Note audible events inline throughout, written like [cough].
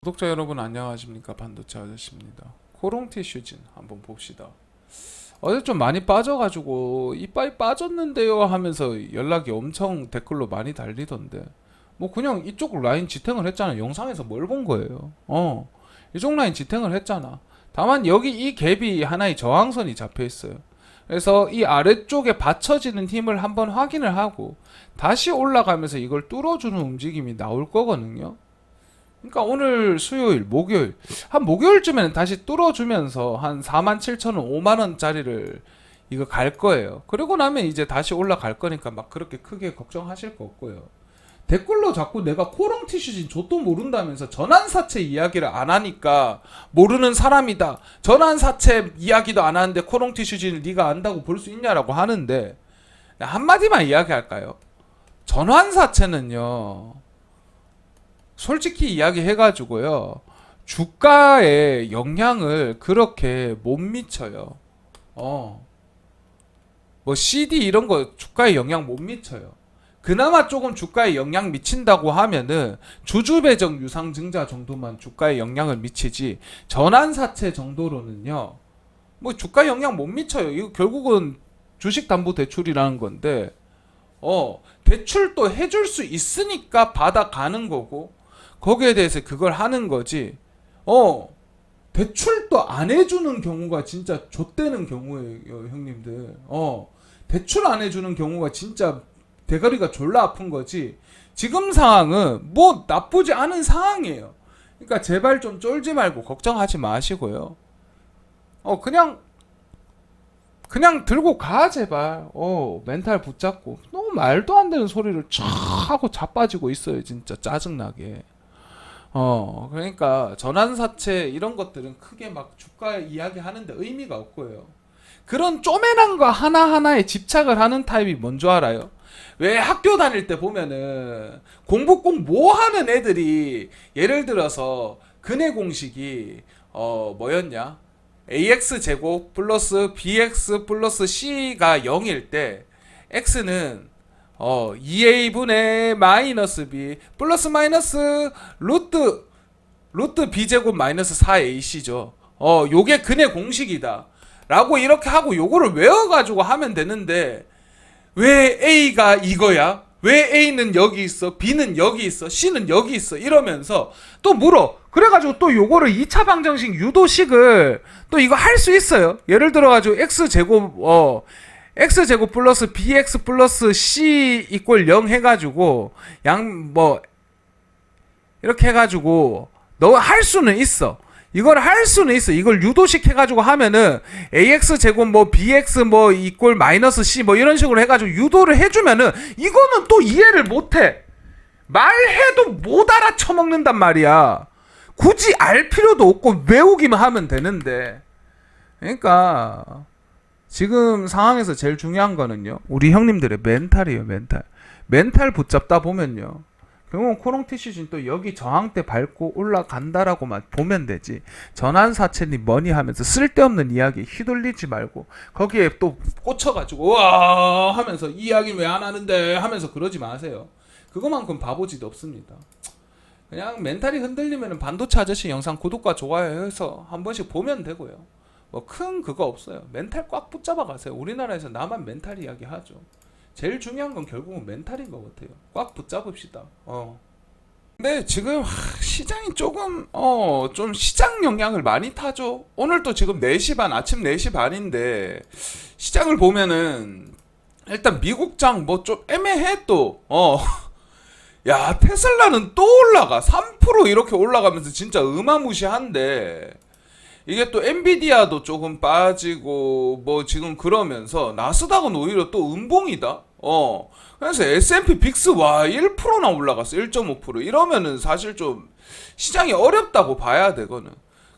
구독자 여러분 안녕하십니까? 반도체 아저씨입니다. 코롱티 슈진 한번 봅시다. 어제 좀 많이 빠져가지고 이빨이 빠졌는데요 하면서 연락이 엄청 댓글로 많이 달리던데. 뭐 그냥 이쪽 라인 지탱을 했잖아. 영상에서 뭘 본 거예요? 어 이쪽 라인 지탱을 했잖아. 다만 여기 이 갭이 하나의 저항선이 잡혀 있어요. 그래서 이 아래쪽에 받쳐지는 힘을 한번 확인을 하고 다시 올라가면서 이걸 뚫어주는 움직임이 나올 거거든요 그러니까 오늘 수요일, 목요일 한 목요일쯤에는 다시 뚫어주면서 한 4만 7천 원, 5만 원짜리를 이거 갈 거예요. 그리고 나면 이제 다시 올라갈 거니까 막 그렇게 크게 걱정하실 거 없고요. 댓글로 자꾸 내가 코롱 티슈진 좆도 모른다면서 전환사채 이야기를 안 하니까 모르는 사람이다. 전환사채 이야기도 안 하는데 코롱 티슈진을 네가 안다고 볼 수 있냐라고 하는데 한마디만 이야기할까요? 전환사채는요. 솔직히 이야기해가지고요. 주가에 영향을 그렇게 못 미쳐요. 어. 뭐 CD 이런 거 주가에 영향 못 미쳐요. 그나마 조금 주가에 영향 미친다고 하면은 주주 배정 유상 증자 정도만 주가에 영향을 미치지 전환 사채 정도로는요. 뭐 주가 영향 못 미쳐요. 이거 결국은 주식 담보 대출이라는 건데 어 대출도 해줄 수 있으니까 받아가는 거고 거기에 대해서 그걸 하는 거지. 어, 대출도 안 해주는 경우가 진짜 좆되는 경우예요, 형님들. 어, 대출 안 해주는 경우가 진짜 대가리가 졸라 아픈 거지. 지금 상황은 뭐 나쁘지 않은 상황이에요. 그러니까 제발 좀 쫄지 말고 걱정하지 마시고요. 어, 그냥 그냥 들고 가 제발. 어 멘탈 붙잡고 너무 말도 안 되는 소리를 쫙 하고 자빠지고 있어요 진짜 짜증나게. 어 그러니까 전환사채 이런 것들은 크게 막 주가 이야기 하는데 의미가 없고요. 그런 쪼매난 거 하나하나에 집착을 하는 타입이 뭔줄 알아요? 왜 학교 다닐 때 보면은 공부 꼭 뭐 하는 애들이 예를 들어서 근해 공식이 어 뭐였냐? ax 제곱 플러스 bx 플러스 c가 0일 때 x는 어 2a분의 마이너스 b 플러스 마이너스 루트 루트 b 제곱 마이너스 4ac죠. 어 요게 근의 공식이다. 라고 이렇게 하고 요거를 외워가지고 하면 되는데 왜 a가 이거야? 왜 a는 여기 있어? b는 여기 있어? c는 여기 있어? 이러면서 또 물어. 그래가지고 또 요거를 2차 방정식 유도식을 또 이거 할 수 있어요. 예를 들어가지고 x 제곱 어 x 제곱 플러스 bx 플러스 c 이꼴 0 해가지고 양 뭐 이렇게 해가지고 너 할 수는 있어. 이걸 할 수는 있어. 이걸 유도식 해가지고 하면은 ax 제곱 뭐 bx 뭐 이꼴 마이너스 c 뭐 이런 식으로 해가지고 유도를 해주면은 이거는 또 이해를 못해. 말해도 못 알아쳐먹는단 말이야. 굳이 알 필요도 없고 외우기만 하면 되는데. 그러니까 지금 상황에서 제일 중요한 거는요. 우리 형님들의 멘탈이에요, 멘탈. 멘탈 붙잡다 보면요. 결국은 코롱티슈진 또 여기 저항대 밟고 올라간다라고만 보면 되지. 전환사채니 뭐니 하면서 쓸데없는 이야기 휘둘리지 말고 거기에 또 꽂혀가지고 와 하면서 이 이야기 왜 안 하는데 하면서 그러지 마세요. 그거만큼 바보짓 없습니다. 그냥 멘탈이 흔들리면 반도체 아저씨 영상 구독과 좋아요 해서 한 번씩 보면 되고요. 뭐 큰 그거 없어요. 멘탈 꽉 붙잡아 가세요. 우리나라에서 나만 멘탈 이야기 하죠. 제일 중요한 건 결국은 멘탈인 것 같아요. 꽉 붙잡읍시다. 어. 근데 지금 하, 시장이 조금 어 좀 시장 영향을 많이 타죠. 오늘 또 지금 4시 반 아침 4시 반인데 시장을 보면은 일단 미국장 뭐 좀 애매해 또. 어. [laughs] 야, 테슬라는 또 올라가. 3% 이렇게 올라가면서 진짜 어마무시한데. 이게 또 엔비디아도 조금 빠지고 뭐 지금 그러면서 나스닥은 오히려 또 음봉이다. 어. 그래서 S&P 빅스 와 1%나 올라갔어. 1.5% 이러면은 사실 좀 시장이 어렵다고 봐야 되거든.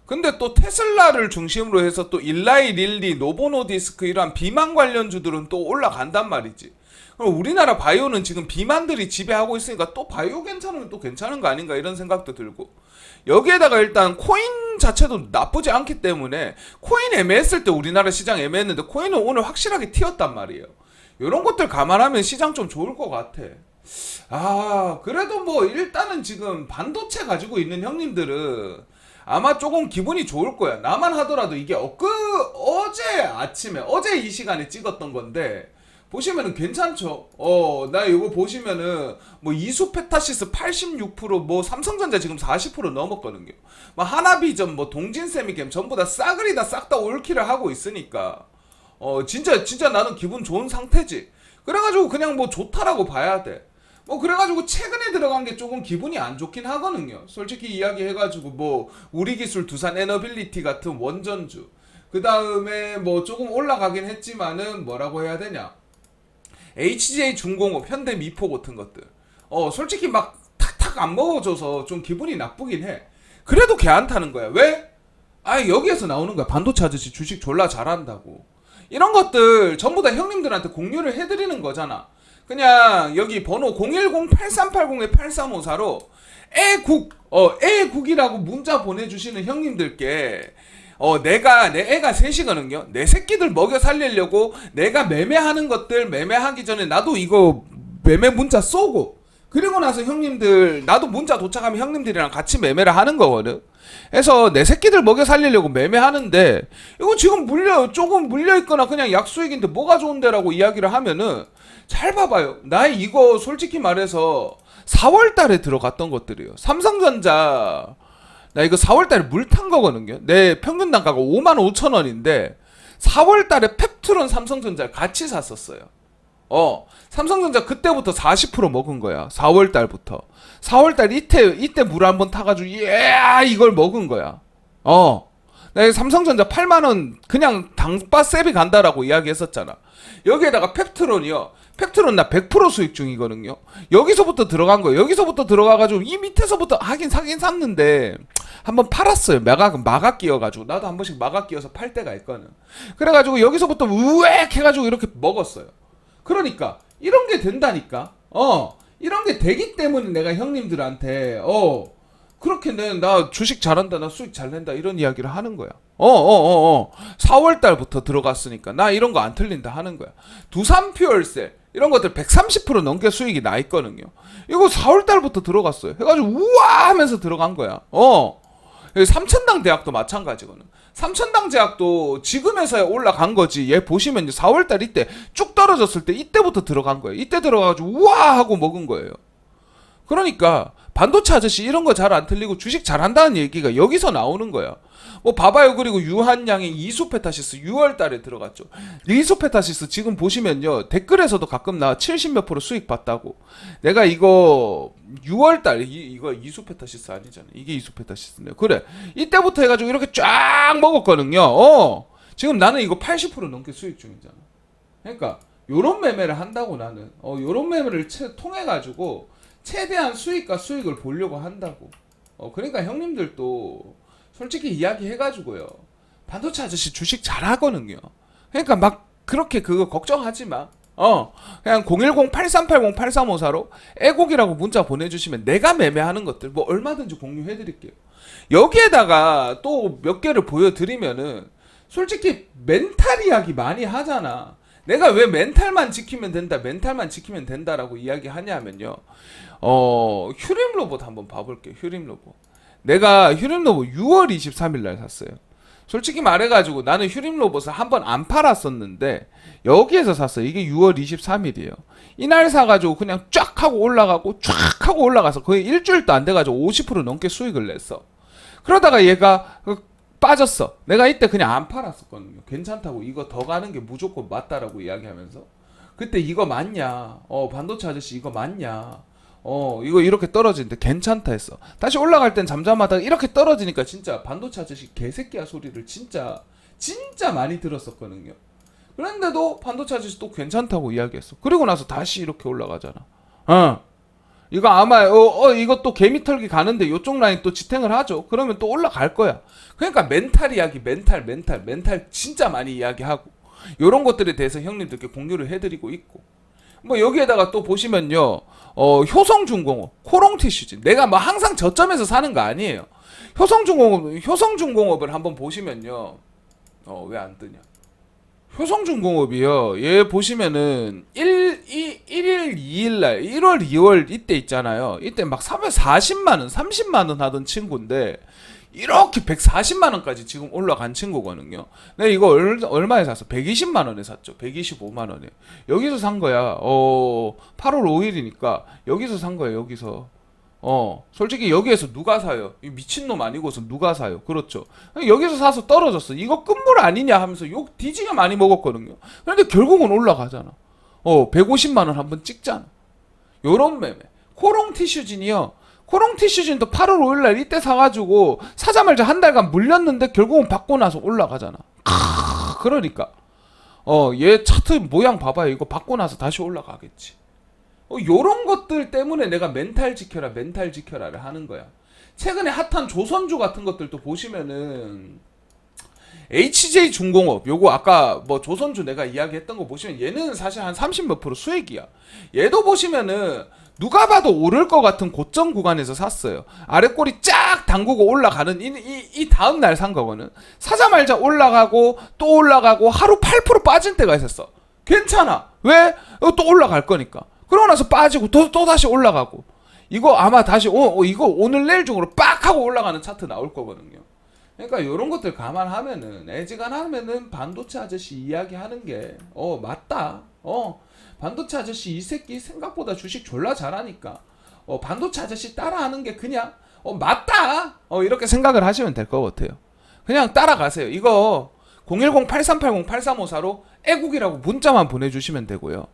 근데 또 테슬라를 중심으로 해서 또 일라이 릴리 노보노디스크 이런 비만 관련주들은 또 올라간단 말이지. 그럼 우리나라 바이오는 지금 비만들이 지배하고 있으니까 또 바이오 괜찮으면 또 괜찮은 거 아닌가 이런 생각도 들고 여기에다가 일단 코인 자체도 나쁘지 않기 때문에 코인 애매했을 때 우리나라 시장 애매했는데 코인은 오늘 확실하게 튀었단 말이에요. 이런 것들 감안하면 시장 좀 좋을 것 같아. 아, 그래도 뭐 일단은 지금 반도체 가지고 있는 형님들은 아마 조금 기분이 좋을 거야. 나만 하더라도 이게 엊그 어제 아침에 어제 이 시간에 찍었던 건데 보시면은 괜찮죠. 어, 나 이거 보시면은 뭐 이수 페타시스 86%뭐 삼성전자 지금 40% 넘었거든요. 뭐 하나비전 뭐 동진세미겜 전부 다 싸그리 다 싹 다 올킬을 하고 있으니까 어 진짜 진짜 나는 기분 좋은 상태지. 그래 가지고 그냥 뭐 좋다라고 봐야 돼. 뭐 그래가지고 최근에 들어간 게 조금 기분이 안 좋긴 하거든요. 솔직히 이야기해가지고 뭐 우리 기술 두산 에너빌리티 같은 원전주 그 다음에 뭐 조금 올라가긴 했지만은 뭐라고 해야 되냐 HJ 중공업 현대 미포 같은 것들 어 솔직히 막 탁탁 안 먹어줘서 좀 기분이 나쁘긴 해. 그래도 개안 타는 거야. 왜? 아 여기에서 나오는 거야. 반도체 아저씨 주식 졸라 잘한다고. 이런 것들 전부 다 형님들한테 공유를 해드리는 거잖아. 그냥 여기 번호 010-8380-8354로 애국 어 애국이라고 문자 보내주시는 형님들께 어 내가 내 애가 셋이거든요. 내 새끼들 먹여 살리려고 내가 매매하는 것들 매매하기 전에 나도 이거 매매 문자 쏘고 그리고 나서 형님들 나도 문자 도착하면 형님들이랑 같이 매매를 하는 거거든. 그래서 내 새끼들 먹여 살리려고 매매하는데 이거 지금 물려 조금 물려 있거나 그냥 약수익인데 뭐가 좋은데라고 이야기를 하면은 잘 봐봐요. 나 이거 솔직히 말해서 4월 달에 들어갔던 것들이에요. 삼성전자 나 이거 4월 달에 물 탄 거거든요. 내 평균 단가가 5만 5천 원인데 4월 달에 펩트론 삼성전자 같이 샀었어요. 어, 삼성전자 그때부터 40% 먹은 거야. 4월 달부터. 4월 달 이때 이때 물 한번 타가지고 예 이걸 먹은 거야. 어. 나 삼성전자 8만 원 그냥 당바 세비 간다라고 이야기했었잖아. 여기에다가 펩트론이요. 펩트론 나 100% 수익 중이거든요. 여기서부터 들어간 거예요. 여기서부터 들어가가지고 이 밑에서부터 하긴 사긴 샀는데 한번 팔았어요. 마각 마각 끼어가지고 나도 한 번씩 마각 끼어서 팔 때가 있거든. 그래가지고 여기서부터 우액 해가지고 이렇게 먹었어요. 그러니까 이런 게 된다니까. 어 이런 게 되기 때문에 내가 형님들한테 어 그렇게 내나 주식 잘한다 나 수익 잘 낸다 이런 이야기를 하는 거야. 어 어 어 어, 4월 달부터 들어갔으니까 나 이런 거 안 틀린다 하는 거야. 두산 퓨얼셀 이런 것들 130% 넘게 수익이 나 있거든요. 이거 4월 달부터 들어갔어요. 해가지고 우와 하면서 들어간 거야. 어. 삼천당 대학도 마찬가지거든. 삼천당 대학도 지금에서야 올라간 거지. 얘 보시면 4월 달 이때 쭉 떨어졌을 때 이때부터 들어간 거예요. 이때 들어가가지고 우와 하고 먹은 거예요. 그러니까 반도체 아저씨 이런 거 잘 안 틀리고 주식 잘한다는 얘기가 여기서 나오는 거야. 뭐 봐봐요. 그리고 유한양의 이소페타시스 6월 달에 들어갔죠. 이소페타시스 지금 보시면요. 댓글에서도 가끔 나 70몇 프로 수익 봤다고. 내가 이거 6월 달 이, 이거 이소페타시스 아니잖아. 이게 이소페타시스네. 그래. 이때부터 해 가지고 이렇게 쫙 먹었거든요. 어. 지금 나는 이거 80% 넘게 수익 중이잖아. 그러니까 요런 매매를 한다고 나는. 어, 요런 매매를 채, 통해 가지고 최대한 수익과 수익을 보려고 한다고. 어, 그러니까 형님들도 솔직히 이야기해가지고요. 반도체 아저씨 주식 잘 하거든요. 그러니까 막 그렇게 그거 걱정하지 마. 어, 그냥 010-8380-8354로 애곡이라고 문자 보내주시면 내가 매매하는 것들 뭐 얼마든지 공유해드릴게요. 여기에다가 또 몇 개를 보여드리면은 솔직히 멘탈 이야기 많이 하잖아. 내가 왜 멘탈만 지키면 된다, 멘탈만 지키면 된다라고 이야기하냐면요. 어, 휴림 로봇 한번 봐볼게요. 휴림 로봇. 내가 휴림 로봇 6월 23일 날 샀어요. 솔직히 말해가지고 나는 휴림 로봇을 한 번 안 팔았었는데 여기에서 샀어요. 이게 6월 23일이에요. 이날 사가지고 그냥 쫙 하고 올라가고 쫙 하고 올라가서 거의 일주일도 안 돼가지고 50% 넘게 수익을 냈어. 그러다가 얘가 그 빠졌어. 내가 이때 그냥 안 팔았었거든요. 괜찮다고 이거 더 가는 게 무조건 맞다라고 이야기하면서 그때 이거 맞냐? 어 반도체 아저씨 이거 맞냐? 어 이거 이렇게 떨어지는데 괜찮다 했어. 다시 올라갈 땐 잠잠하다가 이렇게 떨어지니까 진짜 반도체 아저씨 개새끼야 소리를 진짜 진짜 많이 들었었거든요. 그런데도 반도체 아저씨 또 괜찮다고 이야기했어. 그리고 나서 다시 이렇게 올라가잖아. 어. 이거 아마 어, 어 이거 또 개미 털기 가는데 요쪽 라인 또 지탱을 하죠. 그러면 또 올라갈 거야. 그러니까 멘탈 이야기, 멘탈, 멘탈, 멘탈 진짜 많이 이야기하고 요런 것들에 대해서 형님들께 공유를 해드리고 있고 뭐 여기에다가 또 보시면요. 어, 효성중공업, 코롱티슈즈. 내가 뭐 항상 저점에서 사는 거 아니에요. 효성중공업, 효성중공업을 한번 보시면요. 어, 왜 안 뜨냐? 효성중공업이요. 얘 보시면은 1, 2, 1일, 2일 날 1월, 2월 이때 있잖아요. 이때 막 340만 원, 30만 원 하던 친구인데 이렇게 140만 원까지 지금 올라간 친구거든요. 네, 이거 얼, 얼마에 샀어? 120만 원에 샀죠. 125만 원에. 여기서 산 거야. 어, 8월 5일이니까 여기서 산 거예요. 여기서. 어, 솔직히 여기에서 누가 사요? 이 미친놈 아니고서 누가 사요? 그렇죠. 여기서 사서 떨어졌어. 이거 끝물 아니냐 하면서 욕 뒤지게 많이 먹었거든요. 그런데 결국은 올라가잖아. 어, 150만 원 한번 찍잖아. 요런 매매. 코롱 티슈진이요. 코롱 티슈진도 8월 5일 날 이때 사가지고 사자마자 한 달간 물렸는데 결국은 받고 나서 올라가잖아. 크, 그러니까. 어, 얘 차트 모양 봐봐요. 이거 받고 나서 다시 올라가겠지. 어, 요런 것들 때문에 내가 멘탈 지켜라, 멘탈 지켜라를 하는 거야. 최근에 핫한 조선주 같은 것들도 보시면은 HJ 중공업 요거 아까 뭐 조선주 내가 이야기했던 거 보시면 얘는 사실 한 30 몇 프로 수익이야. 얘도 보시면은 누가 봐도 오를 것 같은 고점 구간에서 샀어요. 아래 꼬리 쫙 담그고 올라가는 이, 이, 이 다음 날 산 거거든. 사자말자 올라가고 또 올라가고 하루 8% 빠진 때가 있었어. 괜찮아. 왜? 어, 또 올라갈 거니까. 그러고 나서 빠지고 또, 또 다시 올라가고. 이거 아마 다시 오, 오, 이거 오늘 내일 중으로 빡 하고 올라가는 차트 나올 거거든요. 그러니까 이런 것들 감안하면은 애지간하면은 반도체 아저씨 이야기하는 게 어 맞다. 어 반도체 아저씨 이 새끼 생각보다 주식 졸라 잘하니까 어 반도체 아저씨 따라하는 게 그냥 어 맞다. 어 이렇게 생각을 하시면 될 것 같아요. 그냥 따라가세요. 이거 010-8380-8354로 애국이라고 문자만 보내주시면 되고요.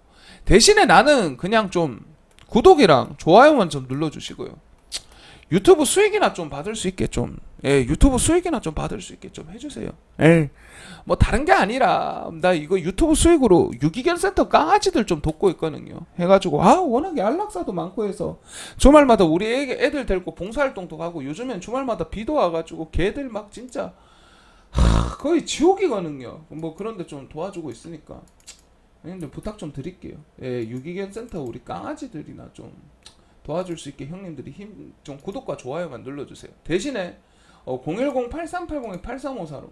대신에 나는 그냥 좀 구독이랑 좋아요만 좀 눌러주시고요. 유튜브 수익이나 좀 받을 수 있게 좀, 예, 유튜브 수익이나 좀 받을 수 있게 좀 해주세요. 예. 뭐 다른 게 아니라 나 이거 유튜브 수익으로 유기견 센터 강아지들 좀 돕고 있거든요. 해가지고 아 워낙에 안락사도 많고 해서 주말마다 우리 애, 애들 데리고 봉사활동도 가고 요즘엔 주말마다 비도 와가지고 개들 막 진짜 하, 거의 지옥이거든요. 뭐 그런데 좀 도와주고 있으니까 형님들 부탁 좀 드릴게요. 예, 유기견 센터 우리 강아지들이나 좀 도와줄 수 있게 형님들이 힘 좀 구독과 좋아요만 눌러주세요. 대신에 어, 010-8380-8354로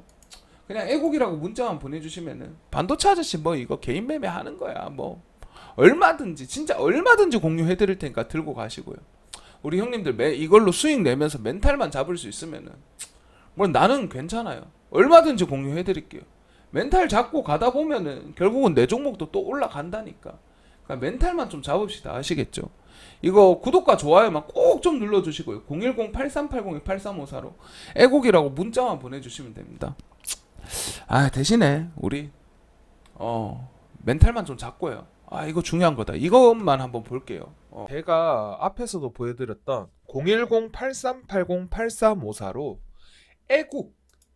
그냥 애국이라고 문자만 보내주시면은 반도체 아저씨 뭐 이거 개인 매매 하는 거야 뭐 얼마든지 진짜 얼마든지 공유해 드릴 테니까 들고 가시고요. 우리 형님들 매 이걸로 수익 내면서 멘탈만 잡을 수 있으면은 뭐 나는 괜찮아요. 얼마든지 공유해 드릴게요. 멘탈 잡고 가다 보면은 결국은 내 종목도 또 올라간다니까. 그러니까 멘탈만 좀 잡읍시다. 아시겠죠? 이거 구독과 좋아요만 꼭 좀 눌러주시고요. 010-8380-8354로 애국이라고 문자만 보내주시면 됩니다. 아 대신에 우리 어 멘탈만 좀 잡고요. 아 이거 중요한 거다. 이것만 한번 볼게요. 어. 제가 앞에서도 보여드렸던 010-8380-8354로 애국,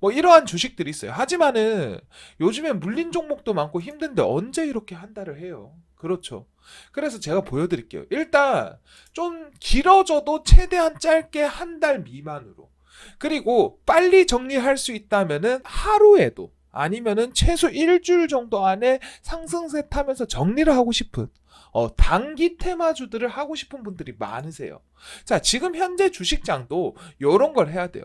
뭐 이러한 주식들이 있어요. 하지만은 요즘에 물린 종목도 많고 힘든데 언제 이렇게 한 달을 해요? 그렇죠. 그래서 제가 보여드릴게요. 일단 좀 길어져도 최대한 짧게 한 달 미만으로. 그리고 빨리 정리할 수 있다면은 하루에도 아니면은 최소 일주일 정도 안에 상승세 타면서 정리를 하고 싶은 어, 단기 테마주들을 하고 싶은 분들이 많으세요. 자, 지금 현재 주식장도 이런 걸 해야 돼요.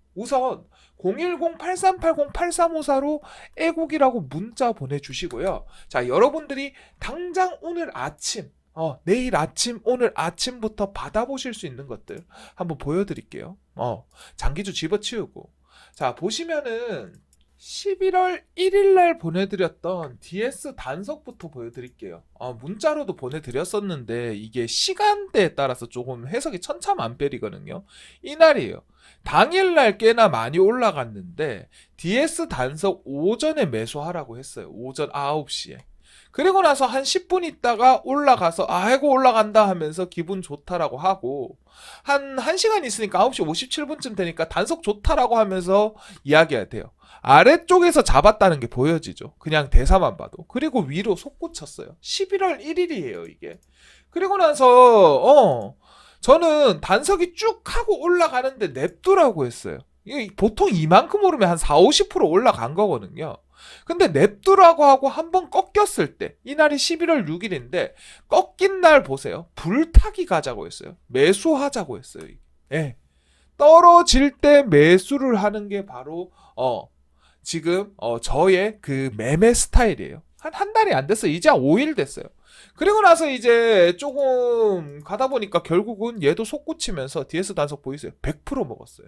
우선 010-8380-8354로 애국이라고 문자 보내주시고요. 자, 여러분들이 당장 오늘 아침, 어, 내일 아침, 오늘 아침부터 받아보실 수 있는 것들 한번 보여드릴게요. 어, 장기주 집어치우고. 자, 보시면은 11월 1일 날 보내드렸던 DS 단석부터 보여드릴게요. 아, 문자로도 보내드렸었는데 이게 시간대에 따라서 조금 해석이 천차만별이거든요. 이날이에요. 당일날 꽤나 많이 올라갔는데 DS 단석 오전에 매수하라고 했어요. 오전 9시에. 그리고 나서 한 10분 있다가 올라가서 아이고 올라간다 하면서 기분 좋다라고 하고 한 1시간 있으니까 9시 57분쯤 되니까 단속 좋다라고 하면서 이야기해야 돼요. 아래쪽에서 잡았다는 게 보여지죠. 그냥 대사만 봐도. 그리고 위로 솟구쳤어요. 11월 1일이에요, 이게. 그리고 나서 어 저는 단석이 쭉 하고 올라가는데 냅두라고 했어요. 보통 이만큼 오르면 한 4, 50% 올라간 거거든요. 근데 냅두라고 하고 한 번 꺾였을 때 이날이 11월 6일인데 꺾인 날 보세요. 불타기 가자고 했어요. 매수하자고 했어요. 예. 떨어질 때 매수를 하는 게 바로 어 지금 어 저의 그 매매 스타일이에요. 한 한 달이 안 됐어요. 이제 한 5일 됐어요. 그리고 나서 이제 조금 가다 보니까 결국은 얘도 솟구치면서 DS 단속 보이세요? 100% 먹었어요.